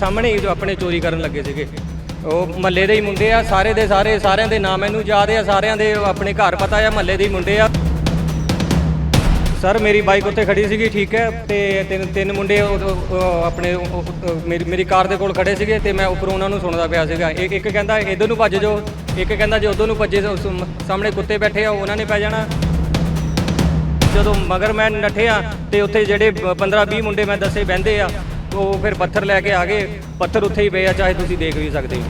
ਸਾਹਮਣੇ ਹੀ ਆਪਣੇ ਚੋਰੀ ਕਰਨ ਲੱਗੇ ਸੀਗੇ। ਉਹ ਮਹੱਲੇ ਦੇ ਹੀ ਮੁੰਡੇ ਆ, ਸਾਰੇ ਦੇ ਸਾਰੇ, ਸਾਰਿਆਂ ਦੇ ਨਾਮ ਮੈਨੂੰ ਯਾਦ ਆ, ਸਾਰਿਆਂ ਦੇ ਆਪਣੇ ਘਰ ਪਤਾ ਆ, ਮਹੱਲੇ ਦੇ ਹੀ ਮੁੰਡੇ ਆ। ਸਰ, ਮੇਰੀ ਬਾਈਕ ਉੱਤੇ ਖੜੀ ਸੀਗੀ, ਠੀਕ ਹੈ, ਤੇ ਤਿੰਨ ਤਿੰਨ ਮੁੰਡੇ ਆਪਣੇ ਮੇਰੀ ਮੇਰੀ ਕਾਰ ਦੇ ਕੋਲ ਖੜੇ ਸੀਗੇ, ਤੇ ਮੈਂ ਉੱਪਰੋਂ ਉਹਨਾਂ ਨੂੰ ਸੁਣਦਾ ਪਿਆ ਸੀਗਾ। ਇੱਕ ਇੱਕ ਕਹਿੰਦਾ, ਇਧਰ ਨੂੰ ਭੱਜ ਜਾਓ। ਇੱਕ ਕਹਿੰਦਾ, ਜੇ ਉਧਰ ਨੂੰ ਭੱਜੇ ਸਾਹਮਣੇ ਕੁੱਤੇ ਬੈਠੇ ਆ, ਉਹਨਾਂ ਨੇ ਪੈ ਜਾਣਾ। ਜਦੋਂ ਮਗਰ ਮੈਂ ਨੱਠਿਆ, ਤੇ ਉੱਥੇ ਜਿਹੜੇ 15 20 ਮੁੰਡੇ ਮੈਂ ਦੱਸੇ ਬਹਿੰਦੇ ਆ ਉਹ ਫਿਰ ਪੱਥਰ ਲੈ ਕੇ ਆ ਗਏ। ਪੱਥਰ ਉੱਥੇ ਹੀ ਪਏ ਆ ਚਾਹੇ ਤੁਸੀਂ ਦੇਖ ਵੀ ਸਕਦੇ ਹੋ।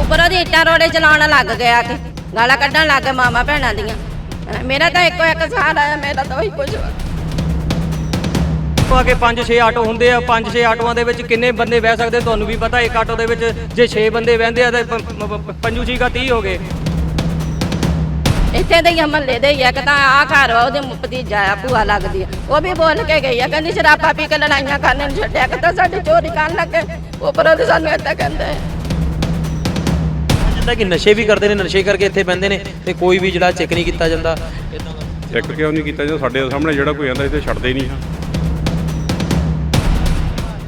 ਉੱਪਰੋਂ ਦੀ ਇੱਟਾਂ ਰੋੜੇ ਚਲਾਉਣ ਲੱਗ ਗਿਆ ਕਿ ਗਾਲਾਂ ਕੱਢਣ ਲੱਗ ਗਏ ਮਾਮਾ ਭੈਣਾਂ ਦੀਆਂ। ਮੇਰਾ ਤਾਂ ਇੱਕੋ ਇੱਕ ਸਾਲ ਆਇਆ ਮੇਰਾ ਤਾਂ ਉਹੀ ਕੁਝ ਕੇ 5-6 ਆਟੋ ਹੁੰਦੇ ਆ 5-6 ਆਟੋਆਂ ਦੇ ਵਿੱਚ ਕਿੰਨੇ ਬੰਦੇ ਬਹਿ ਸਕਦੇ? ਤੁਹਾਨੂੰ ਵੀ ਪਤਾ ਇੱਕ ਆਟੋ ਦੇ ਵਿੱਚ ਜੇ 6 ਬੰਦੇ ਬਹਿੰਦੇ ਆ ਤਾਂ ਪ- ਪ- ਪ- ਪੰਜੂ ਛੀਕਾ 30 ਹੋ ਗਏ। ਇੱਥੇ ਦੇ ਹੀ ਮਹੱਲੇ ਦੇ ਹੀ ਆ ਕਿ ਤਾਂ ਆ ਘਰ ਵਾ ਉਹਦੇ ਭਤੀਜਾ ਆ ਭੂਆ ਲੱਗਦੀ ਆ। ਉਹ ਵੀ ਬੋਲ ਕੇ ਗਈ ਆ ਕਹਿੰਦੀ ਸ਼ਰਾਬਾ ਪੀ ਕੇ ਲੜਾਈਆਂ ਕਰਨ ਨੂੰ ਛੱਡਿਆ ਕਿ ਤਾਂ ਸਾਡੀ ਚੋਰੀ ਕਰਨ ਲੱਗੇ ਉੱਪਰੋਂ ਦੀ ਸਾਨੂੰ ਏਦਾਂ ਕਹਿੰਦੇ। ਜਿੰਦਾ ਕਿ ਨਸ਼ੇ ਵੀ ਕਰਦੇ ਨੇ ਨਸ਼ੇ ਕਰਕੇ ਇੱਥੇ ਬਹਿੰਦੇ ਨੇ ਤੇ ਕੋਈ ਵੀ ਜਿਹੜਾ ਚੈੱਕ ਨਹੀਂ ਕੀਤਾ ਜਾਂਦਾ। ਇਦਾਂ ਦਾ ਚੈੱਕ ਕਿਉਂ ਨਹੀਂ ਕੀਤਾ ਜਾਂਦਾ? ਸਾਡੇ ਸਾਹਮਣੇ ਜਿਹੜਾ ਕੋਈ ਆਂਦਾ ਇੱਥੇ ਛੱਡਦੇ ਹੀ ਨਹੀਂ ਹਾਂ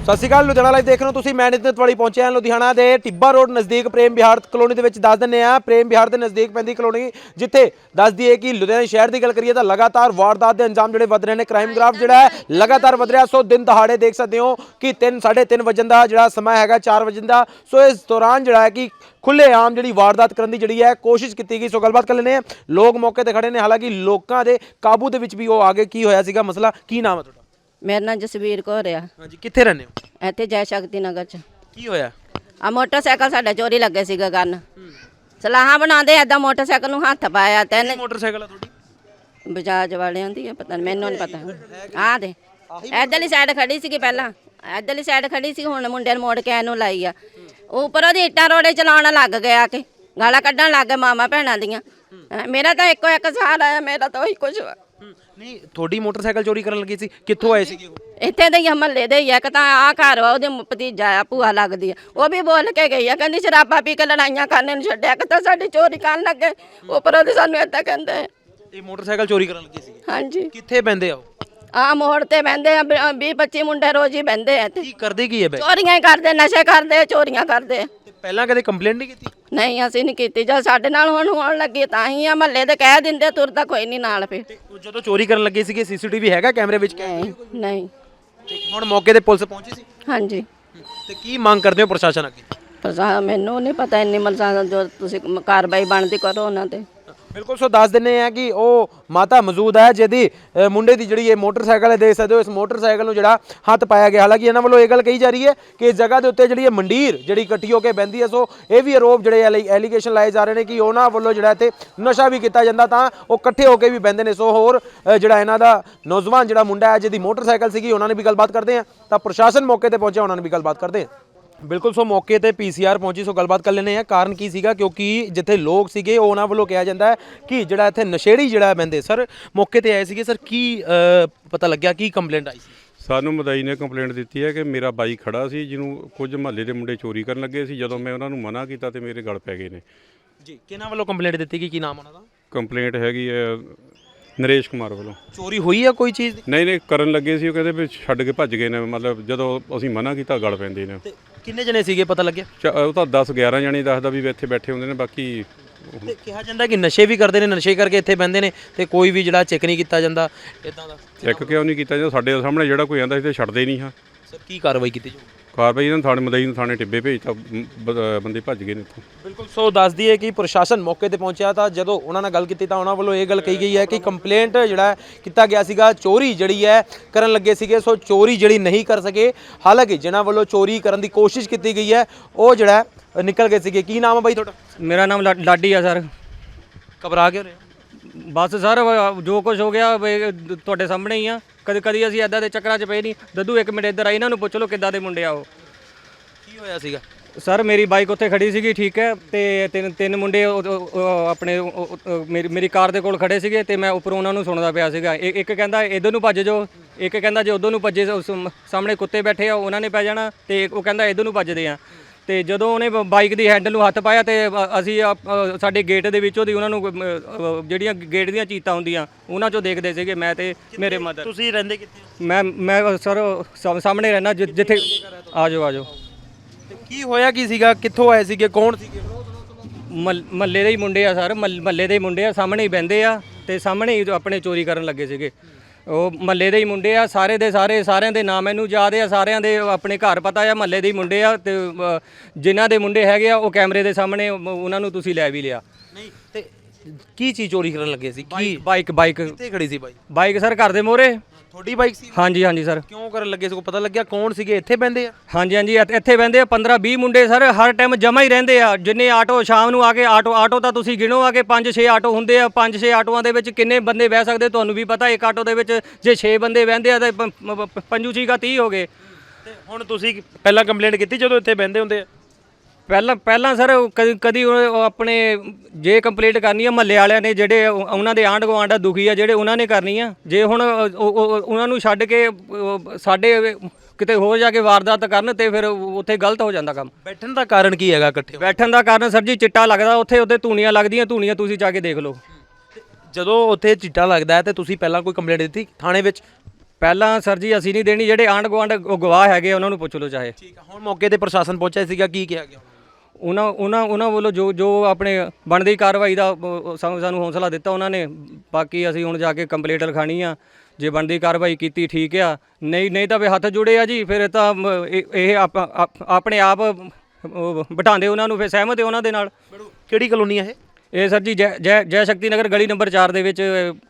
ਸਤਿ ਸ਼੍ਰੀ ਅਕਾਲ, ਲੁਧਿਆਣਾ ਲਾਈਵ ਦੇਖ ਰਹੇ ਹੋ ਤੁਸੀਂ। ਮੈਂ ਨਿਤਿਨ ਵਾਲੀ ਪਹੁੰਚਿਆ ਹਾਂ ਲੁਧਿਆਣਾ ਦੇ ਟਿੱਬਾ ਰੋਡ ਨਜ਼ਦੀਕ ਪ੍ਰੇਮ ਵਿਹਾਰ ਕਲੋਨੀ ਦੇ ਵਿੱਚ। ਦੱਸ ਦਿੰਨੇ ਆ ਪ੍ਰੇਮ ਵਿਹਾਰ ਦੇ ਨਜ਼ਦੀਕ ਪੈਂਦੀ ਕਲੋਨੀ, ਜਿੱਥੇ ਦੱਸ ਦਈਏ ਕਿ ਲੁਧਿਆਣਾ ਸ਼ਹਿਰ ਦੀ ਗੱਲ ਕਰੀਏ ਤਾਂ ਲਗਾਤਾਰ ਵਾਰਦਾਤ ਦੇ ਅੰਜਾਮ ਜਿਹੜੇ ਵਧ ਰਹੇ ਨੇ। ਕ੍ਰਾਈਮ ਗ੍ਰਾਫ ਜਿਹੜਾ ਹੈ ਲਗਾਤਾਰ ਵਧ ਰਿਹਾ। ਸੋ ਦਿਨ ਦਹਾੜੇ ਦੇਖ ਸਕਦੇ ਹੋ ਕਿ 3 3:30 ਵਜੇ ਦਾ ਜਿਹੜਾ ਸਮਾਂ ਹੈਗਾ 4 ਵਜੇ ਦਾ। ਸੋ ਇਸ ਦੌਰਾਨ ਜਿਹੜਾ ਹੈ ਕਿ ਖੁੱਲੇ ਆਮ ਜਿਹੜੀ ਵਾਰਦਾਤ ਕਰਨ ਦੀ ਜਿਹੜੀ ਹੈ ਕੋਸ਼ਿਸ਼ ਕੀਤੀ ਗਈ। ਸੋ ਗੱਲਬਾਤ ਕਰ ਲੈਂਦੇ ਹਾਂ। ਲੋਕ ਮੌਕੇ ਤੇ ਖੜੇ ਨੇ। ਹਾਲਾਂਕਿ ਲੋਕਾਂ ਦੇ ਕਾਬੂ ਦੇ ਵਿੱਚ ਵੀ ਉਹ ਆਗੇ ਕੀ ਹੋਇਆ ਸੀਗਾ? ਮਸਲਾ ਕੀ ਨਾਮ ਹੈ ਤੁਹਾਡਾ? ਮੇਰਾ ਨਾਂ ਜਸਵੀਰ ਕੌਰ ਆ। ਹਾਂਜੀ ਕਿੱਥੇ ਰਹਿੰਦੇ ਹੋ? ਇੱਥੇ ਜੈ ਸ਼ਕਤੀ ਨਗਰ ਚ। ਕੀ ਹੋਇਆ? ਆ ਮੋਟਰਸਾਈਕਲ ਸਾਡੇ ਚੋਰੀ ਲੱਗੇ ਸੀਗਾ ਗਨ ਸਲਾਹਾਂ ਬਣਾਉਂਦੇ ਐਦਾਂ ਮੋਟਰਸਾਈਕਲ ਨੂੰ ਹੱਥ ਪਾਇਆ ਤਿੰਨ ਮੋਟਰਸਾਈਕਲ ਆ ਤੁਹਾਡੀ? ਬਜਾਜ ਵਾਲਿਆਂ ਦੀ ਆ ਪਤਾ ਨੀ ਮੈਨੂੰ ਨਹੀਂ ਪਤਾ। ਆ। ਦੇ। ਇੱਧਰਲੀ ਸਾਈਡ ਖੜੀ ਸੀਗੀ ਪਹਿਲਾਂ। ਇੱਧਰਲੀ ਸਾਈਡ ਖੜੀ ਸੀ ਹੁਣ ਮੁੰਡੇ ਨੂੰ ਮੋੜ ਕੇ ਇਹਨੂੰ ਲਾਈ ਆ। ਉੱਪਰੋਂ ਦੀ ਇੱਟਾਂ ਰੋੜੇ ਚਲਾਉਣ ਲੱਗ ਗਿਆ ਕਿ। ਗਾਲਾਂ ਕੱਢਣ ਲੱਗ ਗਏ ਮਾਮਾ ਭੈਣਾਂ ਦੀਆਂ। ਮੇਰਾ ਤਾਂ ਇੱਕੋ ਇੱਕ ਸਾਲ ਆਇਆ ਮੇਰਾ ਤਾਂ ਉਹੀ ਕੁਝ ਨਹੀਂ ਤੁਹਾਡੀ ਮੋਟਰਸਾਈਕਲ ਚੋਰੀ ਕਰਨ ਲੱਗੀ ਸੀ ਕਿੱਥੋਂ ਆਏ ਸੀਗੇ ਉਹ ਇੱਥੇ ਦੇ ਹੀ ਮਹੱਲੇ ਦੇ ਹੀ ਆ ਕਿ ਤਾਂ ਆ ਘਰ ਵਾ ਉਹਦੇ ਭਤੀਜਾ ਆ ਭੂਆ ਲੱਗਦੀ ਆ। ਉਹ ਵੀ ਬੋਲ ਕੇ ਗਈ ਆ ਕਹਿੰਦੀ ਸ਼ਰਾਬਾ ਪੀ ਕੇ ਲੜਾਈਆਂ ਕਰਨ ਨੂੰ ਛੱਡਿਆ ਕਿ ਤਾਂ ਸਾਡੀ ਚੋਰੀ ਕਰਨ ਲੱਗੇ ਉੱਪਰੋਂ ਦੀ ਸਾਨੂੰ ਏਦਾਂ ਕਹਿੰਦੇ। ਇਹ ਮੋਟਰਸਾਈਕਲ ਚੋਰੀ ਕਰਨ ਲੱਗੇ ਸੀਗੇ ਹਾਂਜੀ। ਕਿੱਥੇ ਪੈਂਦੇ ਆ ਉਹ? ਆ ਮੋੜ ਤੇ ਬਹਿੰਦੇ ਆ 20 25 ਮੁੰਡੇ ਰੋਜ਼ ਹੀ ਬਹਿੰਦੇ ਆ ਇੱਥੇ। ਕੀ ਕਰਦੇ ਕੀ ਹੈ ਬੈ ਚੋਰੀਆਂ ਹੀ ਕਰਦੇ ਨਸ਼ੇ ਕਰਦੇ ਚੋਰੀਆਂ ਕਰਦੇ ਪਹਿਲਾਂ ਕਦੇ ਕੰਪਲੇਂਟ ਨਹੀਂ ਕੀਤੀ? ਨਹੀਂ ਅਸੀਂ ਨਹੀਂ ਕੀਤੀ। ਜਦ ਸਾਡੇ ਨਾਲ ਹੁਣ ਹੋਣ ਲੱਗੀ ਤਾਂ ਹੀ ਆ ਮਹੱਲੇ ਦੇ ਕਹਿ ਦਿੰਦੇ ਤੁਰਦਾ ਕੋਈ ਨਹੀਂ ਨਾਲ ਫੇ ਤੇ ਉਹ ਜਦੋਂ ਚੋਰੀ ਕਰਨ ਲੱਗੇ ਸੀਗੇ ਸੀਸੀਟੀਵੀ ਹੈਗਾ ਕੈਮਰੇ ਵਿੱਚ? ਨਹੀਂ ਨਹੀਂ। ਤੇ ਹੁਣ ਮੌਕੇ ਤੇ ਪੁਲਿਸ ਪਹੁੰਚੀ ਸੀ? ਹਾਂਜੀ। ਤੇ ਕੀ ਮੰਗ ਕਰਦੇ ਹੋ ਪ੍ਰਸ਼ਾਸਨ ਅੱਗੇ? ਪਰ ਮੈਨੂੰ ਨਹੀਂ ਪਤਾ ਇੰਨੀ ਮਲਸਾ ਜੋ ਤੁਸੀਂ ਕਾਰਵਾਈ ਬਣਦੀ ਕਰੋ ਉਹਨਾਂ ਤੇ। ਬਿਲਕੁਲ ਸੋ ਦੱਸ ਦਿੰਨੇ ਆ ਕਿ ਉਹ ਮਾਤਾ ਮੌਜੂਦ ਹੈ ਜਿਹਦੀ ਅ, ਮੁੰਡੇ ਦੀ ਜਿਹੜੀ ਇਹ ਮੋਟਰਸਾਈਕਲ ਹੈ ਦੇਖ ਸਕਦੇ ਹੋ ਇਸ ਮੋਟਰਸਾਈਕਲ ਨੂੰ ਜਿਹੜਾ ਹੱਥ ਪਾਇਆ ਗਿਆ। ਹਾਲਾਂਕਿ ਇਹਨਾਂ ਵੱਲੋਂ ਇਹ ਗੱਲ ਕਹੀ ਜਾ ਰਹੀ ਹੈ ਕਿ ਇਸ ਜਗ੍ਹਾ ਦੇ ਉੱਤੇ ਜਿਹੜੀ ਇਹ ਮੰਡੀਰ ਜਿਹੜੀ ਇਕੱਠੀ ਹੋ ਕੇ ਬਹਿੰਦੀ ਹੈ ਸੋ ਇਹ ਵੀ ਆਰੋਪ ਜਿਹੜੇ ਐਲੀਗੇਸ਼ਨ ਲਾਏ ਜਾ ਰਹੇ ਨੇ ਕਿ ਉਹਨਾਂ ਵੱਲੋਂ ਜਿਹੜਾ ਇੱਥੇ ਨਸ਼ਾ ਵੀ ਕੀਤਾ ਜਾਂਦਾ ਤਾਂ ਉਹ ਇਕੱਠੇ ਹੋ ਕੇ ਵੀ ਬਹਿੰਦੇ ਨੇ। ਸੋ ਹੋਰ ਅ, ਜਿਹੜਾ ਇਹਨਾਂ ਦਾ ਨੌਜਵਾਨ ਜਿਹੜਾ ਮੁੰਡਾ ਹੈ ਜਿਹਦੀ ਮੋਟਰਸਾਈਕਲ ਸੀਗੀ ਉਹਨਾਂ ਨੇ ਵੀ ਗੱਲਬਾਤ ਕਰਦੇ ਆ ਤਾਂ ਪ੍ਰਸ਼ਾਸਨ ਮੌਕੇ ਤੇ ਪਹੁੰਚਿਆ ਉਹਨਾਂ ਨੇ ਵੀ ਗੱਲਬਾਤ ਕਰਦੇ ਆ ਬਿਲਕੁਲ ਸੋ ਮੌਕੇ ਤੇ ਪੀਸੀਆਰ ਪਹੁੰਚੀ ਸੋ ਗੱਲਬਾਤ ਕਰ ਲੈਨੇ ਆ ਕਾਰਨ ਕੀ ਸੀਗਾ? ਕਿਉਂਕਿ ਜਿੱਥੇ ਲੋਕ ਸੀਗੇ ਉਹ ਉਹਨਾਂ ਵੱਲੋਂ ਕਿਹਾ ਜਾਂਦਾ ਹੈ ਕਿ ਜਿਹੜਾ ਇੱਥੇ ਨਸ਼ੇੜੀ ਜਿਹੜਾ ਬੰਦੇ ਸਰ ਮੌਕੇ ਤੇ ਆਏ ਸੀਗੇ ਸਰ ਕੀ ਪਤਾ ਲੱਗਿਆ ਕੀ ਕੰਪਲੇਂਟ ਆਈ ਸੀ? ਸਾਨੂੰ ਮਦਾਈ ਨੇ ਕੰਪਲੇਂਟ ਦਿੱਤੀ ਹੈ ਕਿ ਮੇਰਾ ਬਾਈਕ ਖੜਾ ਸੀ ਜਿਹਨੂੰ ਕੁਝ ਮਹੱਲੇ ਦੇ ਮੁੰਡੇ ਚੋਰੀ ਕਰਨ ਲੱਗੇ ਸੀ। ਜਦੋਂ ਮੈਂ ਉਹਨਾਂ ਨੂੰ ਮਨਾ ਕੀਤਾ ਤੇ ਮੇਰੇ ਗਲ ਪੈ ਗਏ ਨੇ। ਜੀ ਕਿਹਨਾਂ ਵੱਲੋਂ ਕੰਪਲੇਂਟ ਦਿੱਤੀ ਗਈ? ਕੀ ਨਾਮ ਉਹਨਾਂ ਦਾ? ਕੰਪਲੇਂਟ ਹੈਗੀ ਹੈ ਨਰੇਸ਼ ਕੁਮਾਰ ਵੱਲੋਂ। ਚੋਰੀ ਹੋਈ ਆ ਕੋਈ ਚੀਜ਼ ਦੀ? ਨਹੀਂ ਨਹੀਂ ਕਰਨ ਲੱਗੇ ਸੀ ਉਹ ਕਹਿੰਦੇ ਵੀ ਛੱਡ ਕੇ ਭੱਜ ਗਏ ਨੇ। ਮਤਲਬ ਜਦੋਂ ਅਸੀਂ ਮਨਾ ਕੀਤਾ ਗਲ ਪੈਂਦੇ ਨੇ। ਤੇ ਕਿੰਨੇ ਜਣੇ ਸੀਗੇ ਪਤਾ ਲੱਗਿਆ? ਚ- ਉਹ ਤਾਂ 10 11 ਜਣੇ ਦੱਸਦਾ ਵੀ ਇੱਥੇ ਬੈਠੇ ਹੁੰਦੇ ਨੇ ਬਾਕੀ ਤੇ ਕਿਹਾ ਜਾਂਦਾ ਕਿ ਨਸ਼ੇ ਵੀ ਕਰਦੇ ਨੇ ਨਸ਼ੇ ਕਰਕੇ ਇੱਥੇ ਬਹਿੰਦੇ ਨੇ ਤੇ ਕੋਈ ਵੀ ਜਿਹੜਾ ਚੈੱਕ ਨਹੀਂ ਕੀਤਾ ਜਾਂਦਾ ਇਦਾਂ ਦਾ। ਚੈੱਕ ਕਿਉਂ ਨਹੀਂ ਕੀਤਾ ਜਾਂਦਾ? ਸਾਡੇ ਸਾਹਮਣੇ ਜਿਹੜਾ ਕੋਈ ਆਂਦਾ ਇੱਥੇ ਛੱਡਦੇ ਹੀ ਨਹੀਂ ਹਾਂ ਸਰ ਕੀ ਕਾਰਵਾਈ ਕੀਤੀ ਜਾਊ? ਕਾਰਵਾਈ ਇਹਨਾਂ ਥਾਣੇ ਮਦਾਈ ਨੂੰ ਥਾਣੇ ਟਿੱਬੇ ਭੇਜਤਾ ਬ- ਬੰਦੇ ਭੱਜ ਗਏ ਨੇ ਇੱਥੋਂ। ਬਿਲਕੁਲ ਸੋ ਦੱਸ ਦਈਏ ਕਿ ਪ੍ਰਸ਼ਾਸਨ ਮੌਕੇ ਤੇ ਪਹੁੰਚਿਆ ਤਾਂ ਜਦੋਂ ਉਹਨਾਂ ਨਾਲ ਗੱਲ ਕੀਤੀ ਤਾਂ ਉਹਨਾਂ ਵੱਲੋਂ ਇਹ ਗੱਲ ਕਹੀ ਗਈ ਹੈ ਕਿ ਕੰਪਲੇਂਟ ਜਿਹੜਾ ਹੈ ਕੀਤਾ ਗਿਆ ਸੀਗਾ ਚੋਰੀ ਜਿਹੜੀ ਹੈ ਕਰਨ ਲੱਗੇ ਸੀਗੇ ਸੋ ਚੋਰੀ ਜਿਹੜੀ ਨਹੀਂ ਕਰ ਸਕੇ। ਹਾਲਾਂਕਿ ਜਿਨ੍ਹਾਂ ਵੱਲੋਂ ਚੋਰੀ ਕਰਨ ਦੀ ਕੋਸ਼ਿਸ਼ ਕੀਤੀ ਗਈ ਹੈ ਉਹ ਜਿਹੜਾ ਹੈ, ਨਿਕਲ ਗਏ ਸੀਗੇ। ਕੀ ਨਾਮ ਹੈ ਬਾਈ ਤੁਹਾਡਾ? ਮੇਰਾ ਨਾਮ ਲਾ- ਲਾਡੀ ਆ ਸਰ। ਘਬਰਾ ਕਿਉਂ ਰਹੇ ਹੋ? ਬਸ ਸਰ ਵ- ਜੋ ਕੁਝ ਹੋ ਗਿਆ ਵੀ ਤੁਹਾਡੇ ਸਾਹਮਣੇ ਹੀ ਆ। ਕਦੇ ਕਦੀ ਅਸੀਂ ਐਦਾਂ ਦੇ ਚੱਕਰਾਂ 'ਚ ਪਏ ਨਹੀਂ। ਦਦੂ ਇੱਕ ਮਿੰਟ ਇੱਧਰ ਆ ਇਹਨਾਂ ਨੂੰ ਪੁੱਛ ਲਓ ਕਿੱਦਾਂ ਦੇ ਮੁੰਡੇ ਆ ਉਹ। ਕੀ ਹੋਇਆ ਸੀਗਾ? ਸਰ ਮੇਰੀ ਬਾਈਕ ਉੱਤੇ ਖੜੀ ਸੀਗੀ ਠੀਕ ਹੈ ਤੇ ਤਿੰਨ ਤਿੰਨ ਮੁੰਡੇ ਉਹ- ਉਹ- ਉਹ ਆਪਣੇ ਉਹ- ਉਹ- ਉਹ ਮੇਰੀ ਮੇਰੀ ਕਾਰ ਦੇ ਕੋਲ ਖੜੇ ਸੀਗੇ ਤੇ ਮੈਂ ਉੱਪਰੋਂ ਉਹਨਾਂ ਨੂੰ ਸੁਣਦਾ ਪਿਆ ਸੀਗਾ। ਇੱਕ ਇੱਕ ਕਹਿੰਦਾ ਇਧਰ ਨੂੰ ਭੱਜ ਜਾਓ। ਇੱਕ ਕਹਿੰਦਾ ਜੇ ਉਧਰ ਨੂੰ ਭੱਜੇ ਤਾਂ ਉਸ ਮ- ਸਾਹਮਣੇ ਕੁੱਤੇ ਬੈਠੇ ਆ ਉਹਨਾਂ ਨੇ ਪੈ ਜਾਣਾ। ਤੇ ਉਹ ਕਹਿੰਦਾ ਇਧਰ ਨੂੰ ਭੱਜਦੇ ਆ। ਤੇ ਜਦੋਂ ਉਹਨੇ ਬਾਈਕ ਦੀ ਹੈਂਡਲ ਨੂੰ ਹੱਥ ਪਾਇਆ ਤੇ ਅਸੀਂ ਸਾਡੇ ਗੇਟ ਦੇ ਵਿੱਚੋਂ ਦੀ ਉਹਨਾਂ ਨੂੰ ਜਿਹੜੀਆਂ ਗੇਟ ਦੀਆਂ ਚੀਤਾਂ ਹੁੰਦੀਆਂ ਉਹਨਾਂ ਚੋਂ ਦੇਖਦੇ ਸੀਗੇ ਮੈਂ ਤੇ ਮੇਰੇ ਮਦਰ ਤੁਸੀਂ ਰਹਿੰਦੇ ਕਿੱਥੇ? ਮੈਂ ਮੈਂ ਸਰ ਸਾਹਮਣੇ ਰਹਿਣਾ ਜਿੱਥੇ ਆ ਜਾਓ ਆ ਜਾਓ ਤੇ ਕੀ ਹੋਇਆ ਕੀ ਸੀਗਾ? ਕਿੱਥੋਂ ਆਏ ਸੀਗੇ? ਕੌਣ ਸੀਗੇ? ਮੱਲੇ ਦੇ ਹੀ ਮੁੰਡੇ ਆ ਸਰ ਮੱਲੇ ਦੇ ਹੀ ਮੁੰਡੇ ਆ ਸਾਹਮਣੇ ਹੀ ਬਹਿੰਦੇ ਆ ਤੇ ਸਾਹਮਣੇ ਹੀ ਆਪਣੇ ਚੋਰੀ ਕਰਨ ਲੱਗੇ ਸੀਗੇ। ਉਹ ਮੱਲੇ ਦੇ ਹੀ ਮੁੰਡੇ ਆ ਸਾਰੇ ਦੇ ਸਾਰੇ ਸਾਰਿਆਂ ਦੇ ਨਾਮ ਮੈਨੂੰ ਯਾਦ ਆ ਸਾਰਿਆਂ ਦੇ ਆਪਣੇ ਘਰ ਪਤਾ ਆ ਮੱਲੇ ਦੇ ਹੀ ਮੁੰਡੇ ਆ ਤੇ ਅ, ਜਿਨ੍ਹਾਂ ਦੇ ਮੁੰਡੇ ਹੈਗੇ ਆ ਉਹ ਕੈਮਰੇ ਦੇ ਸਾਹਮਣੇ ਉਹ- ਉਹਨਾਂ ਨੂੰ ਤੁਸੀਂ ਲੈ ਵੀ ਲਿਆ। ਨਹੀਂ ਤੇ ਕੀ ਚੀਜ਼ ਚੋਰੀ ਕਰਨ ਲੱਗੇ ਸੀ? ਕੀ ਬਾਈਕ ਬਾਈਕ ਕਿੱਥੇ ਖੜੀ ਸੀ ਬਾਈ? ਬਾਈਕ ਸਰ ਘਰ ਦੇ ਮੋਰੇ ਤੁਹਾਡੀ ਬਾਈਕ ਸੀ? ਹਾਂਜੀ ਹਾਂਜੀ ਸਰ। ਕਿਉਂ ਕਰਨ ਲੱਗੇ? ਸੀ ਕੋਈ ਪਤਾ ਲੱਗਿਆ ਕੌਣ ਸੀਗੇ? ਇੱਥੇ ਬੰਦੇ ਆ? ਹਾਂਜੀ ਹਾਂਜੀ ਇੱਥੇ- ਇੱਥੇ ਬਹਿੰਦੇ ਆ। 15 20 ਮੁੰਡੇ ਸਰ। ਹਰ ਟਾਈਮ ਜਮਾ ਹੀ ਰਹਿੰਦੇ ਆ। ਜਿੰਨੇ ਆਟੋ ਸ਼ਾਮ ਨੂੰ ਆ ਕੇ ਆਟੋ ਆਟੋ ਤਾਂ ਤੁਸੀਂ ਗਿਣੋ ਆ ਕੇ 5-6 ਆਟੋ ਹੁੰਦੇ ਆ। 5-6 ਆਟੋਆਂ ਦੇ ਵਿੱਚ ਕਿੰਨੇ ਬੰਦੇ ਬਹਿ ਸਕਦੇ? ਤੁਹਾਨੂੰ ਵੀ ਪਤਾ ਇੱਕ ਆਟੋ ਦੇ ਵਿੱਚ ਜੇ 6 ਬੰਦੇ ਬਹਿੰਦੇ ਆ ਤੇ ਪੰਜੂ ਛੀਕਾ 30 ਹੋ ਗਏ। ਤੇ ਹੁਣ ਤੁਸੀਂ ਪਹਿਲਾਂ ਕੰਪਲੇਂਟ ਕੀਤੀ ਜਦੋਂ ਇੱਥੇ ਬਹਿੰਦੇ ਹੁੰਦੇ ਆ? ਪਹਿਲਾਂ ਪਹਿਲਾਂ ਸਰ ਕਦੀ ਕਦੀ ਉਹ ਉਹ ਆਪਣੇ ਜੇ ਕੰਪਲੀਟ ਕਰਨੀ ਆ ਮਹੱਲੇ ਵਾਲਿਆਂ ਨੇ ਜਿਹੜੇ ਉਹ- ਉਹਨਾਂ ਦੇ ਆਂਢ ਗੁਆਂਢ ਆ ਦੁਖੀ ਆ ਜਿਹੜੇ ਉਹਨਾਂ ਨੇ ਕਰਨੀ ਆ। ਜੇ ਹੁਣ ਉਹ- ਉਹ- ਉਹ- ਉਹਨਾਂ ਨੂੰ ਛੱਡ ਕੇ ਉਹ ਸਾਡੇ ਕਿਤੇ ਹੋਰ ਜਾ ਕੇ ਵਾਰਦਾਤ ਕਰਨ ਤੇ ਫਿਰ ਉੱਥੇ ਗਲਤ ਹੋ ਜਾਂਦਾ ਕੰਮ। ਬੈਠਣ ਦਾ ਕਾਰਨ ਕੀ ਹੈਗਾ ਇਕੱਠੇ? ਬੈਠਣ ਦਾ ਕਾਰਨ ਸਰ ਜੀ ਚਿੱਟਾ ਲੱਗਦਾ ਉੱਥੇ ਉੱਤੇ ਧੂਣੀਆਂ ਲੱਗਦੀਆਂ ਧੂਣੀਆਂ ਤੁਸੀਂ ਜਾ ਕੇ ਦੇਖ ਲਓ। ਜਦੋਂ ਉੱਥੇ ਚਿੱਟਾ ਲੱਗਦਾ ਹੈ ਤੇ ਤੁਸੀਂ ਪਹਿਲਾਂ ਕੋਈ ਕੰਪਲੇਂਟ ਦਿੱਤੀ ਥਾਣੇ ਵਿੱਚ? ਪਹਿਲਾਂ ਸਰ ਜੀ ਅਸੀਂ ਨਹੀਂ ਦੇਣੀ ਜਿਹੜੇ ਆਂਢ ਗੁਆਂਢ ਗਵਾਹ ਹੈਗੇ ਉਹਨਾਂ ਨੂੰ ਪੁੱਛ ਲਓ ਚਾਹੇ। ਠੀਕ ਹੈ ਹੁਣ ਮੌਕੇ ਤੇ ਪ੍ਰਸ਼ਾਸਨ ਪਹੁੰਚਿਆ ਸੀਗਾ ਕੀ ਕਿਹਾ ਗਿਆ? ਉਹਨਾਂ ਉਹਨਾਂ ਉਹਨਾਂ ਵੱਲੋਂ ਜੋ ਜੋ ਆਪਣੇ ਬਣਦੀ ਕਾਰਵਾਈ ਦਾ ਉਹ- ਸਾਨੂੰ ਸਾਨੂੰ ਹੌਸਲਾ ਦਿੱਤਾ ਉਹਨਾਂ ਨੇ। ਬਾਕੀ ਅਸੀਂ ਹੁਣ ਜਾ ਕੇ ਕੰਪਲੀਟ ਲਿਖਾਣੀ ਆ। ਜੇ ਬਣਦੀ ਕਾਰਵਾਈ ਕੀਤੀ ਠੀਕ ਆ। ਨਹੀਂ ਨਹੀਂ ਤਾਂ ਵੀ ਹੱਥ ਜੁੜੇ ਆ ਜੀ। ਫਿਰ ਤਾਂ ਮ, ਇਹ ਇਹ ਆਪ- ਆਪ- ਆਪਣੇ ਆਪ ਉਹ ਬਿਠਾਉਂਦੇ ਉਹਨਾਂ ਨੂੰ ਫਿਰ ਸਹਿਮਤ ਹੈ ਉਹਨਾਂ ਦੇ ਨਾਲ। ਕਿਹੜੀ ਕਲੋਨੀ ਹੈ ਇਹ? ਇਹ ਸਰ ਜੀ ਜੈ ਜੈ ਜੈ ਸ਼ਕਤੀ ਨਗਰ ਗਲੀ ਨੰਬਰ 4 ਦੇ ਵਿੱਚ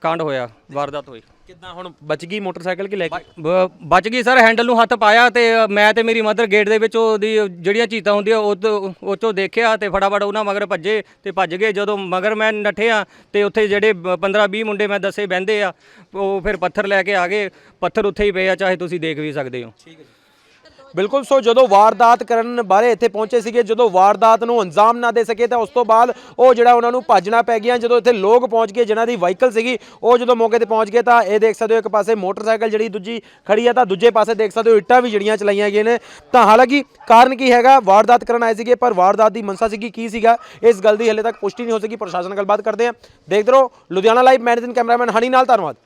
ਕਾਂਡ ਹੋਇਆ ਵਾਰਦਾਤ ਹੋਈ। ਕਿੱਦਾਂ ਹੁਣ ਬਚ ਗਈ ਮੋਟਰਸਾਈਕਲ ਕਿ ਲੈ ਕੇ? ਬ- ਬਚ ਗਈ ਸਰ ਹੈਂਡਲ ਨੂੰ ਹੱਥ ਪਾਇਆ ਤੇ ਮੈਂ ਤੇ ਮੇਰੀ ਮਦਰ ਗੇਟ ਦੇ ਵਿੱਚ ਉਹਦੀ ਜਿਹੜੀਆਂ ਚੀਤਾਂ ਹੁੰਦੀਆਂ ਉਹ ਤੋਂ- ਉਹ ਚੋਂ ਦੇਖਿਆ ਤੇ ਫਟਾਫਟ ਉਹਨਾਂ ਮਗਰ ਭੱਜੇ ਤੇ ਭੱਜ ਗਏ। ਜਦੋਂ ਮਗਰ ਮੈਂ ਨੱਠਿਆ ਤੇ ਉੱਥੇ ਜਿਹੜੇ 15 20 ਮੁੰਡੇ ਮੈਂ ਦੱਸੇ ਬਹਿੰਦੇ ਆ ਉਹ ਫਿਰ ਪੱਥਰ ਲੈ ਕੇ ਆ ਗਏ। ਪੱਥਰ ਉੱਥੇ ਹੀ ਪਏ ਆ ਚਾਹੇ ਤੁਸੀਂ ਦੇਖ ਵੀ ਸਕਦੇ ਹੋ। ਬਿਲਕੁਲ, ਸੋ ਜਦੋਂ ਵਾਰਦਾਤ ਕਰਨ ਬਾਰੇ ਇੱਥੇ ਪਹੁੰਚੇ ਸੀਗੇ, ਜਦੋਂ ਵਾਰਦਾਤ ਨੂੰ ਅੰਜਾਮ ਨਾ ਦੇ ਸਕੇ, ਤਾਂ ਉਸ ਤੋਂ ਬਾਅਦ ਉਹ ਜਿਹੜਾ ਉਹਨਾਂ ਨੂੰ ਭੱਜਣਾ ਪੈ ਗਿਆ। ਜਦੋਂ ਇੱਥੇ ਲੋਕ ਪਹੁੰਚ ਗਏ, ਜਿਨ੍ਹਾਂ ਦੀ ਵਾਹੀਕਲ ਸੀਗੀ, ਉਹ ਜਦੋਂ ਮੌਕੇ ਤੇ ਪਹੁੰਚ ਗਏ, ਤਾਂ ਇਹ ਦੇਖ ਸਕਦੇ ਹੋ, ਇੱਕ ਪਾਸੇ ਮੋਟਰਸਾਈਕਲ ਜਿਹੜੀ ਦੂਜੀ ਖੜੀ ਆ, ਤਾਂ ਦੂਜੇ ਪਾਸੇ ਦੇਖ ਸਕਦੇ ਹੋ, ਇੱਟਾਂ ਵੀ ਜਿਹੜੀਆਂ ਚਲਾਈਆਂ ਗਈਆਂ ਨੇ। ਤਾਂ ਹਾਲਾਂਕਿ ਕਾਰਨ ਕੀ ਹੈਗਾ? ਵਾਰਦਾਤ ਕਰਨ ਆਏ ਸੀਗੇ, ਪਰ ਵਾਰਦਾਤ ਦੀ ਮਨਸਾ ਸੀਗੀ ਕੀ ਸੀਗਾ? ਇਸ ਗੱਲ ਦੀ ਹਲੇ ਤੱਕ ਪੁਸ਼ਟੀ ਨਹੀਂ ਹੋ ਸਕੀ, ਪ੍ਰਸ਼ਾਸਨ ਨਾਲ ਗੱਲਬਾਤ ਕਰਦੇ ਆ ਦੇਖਦੇ ਰਹੋ, Ludhiana live managing cameraman Honey ਨਾਲ, ਧੰਨਵਾਦ।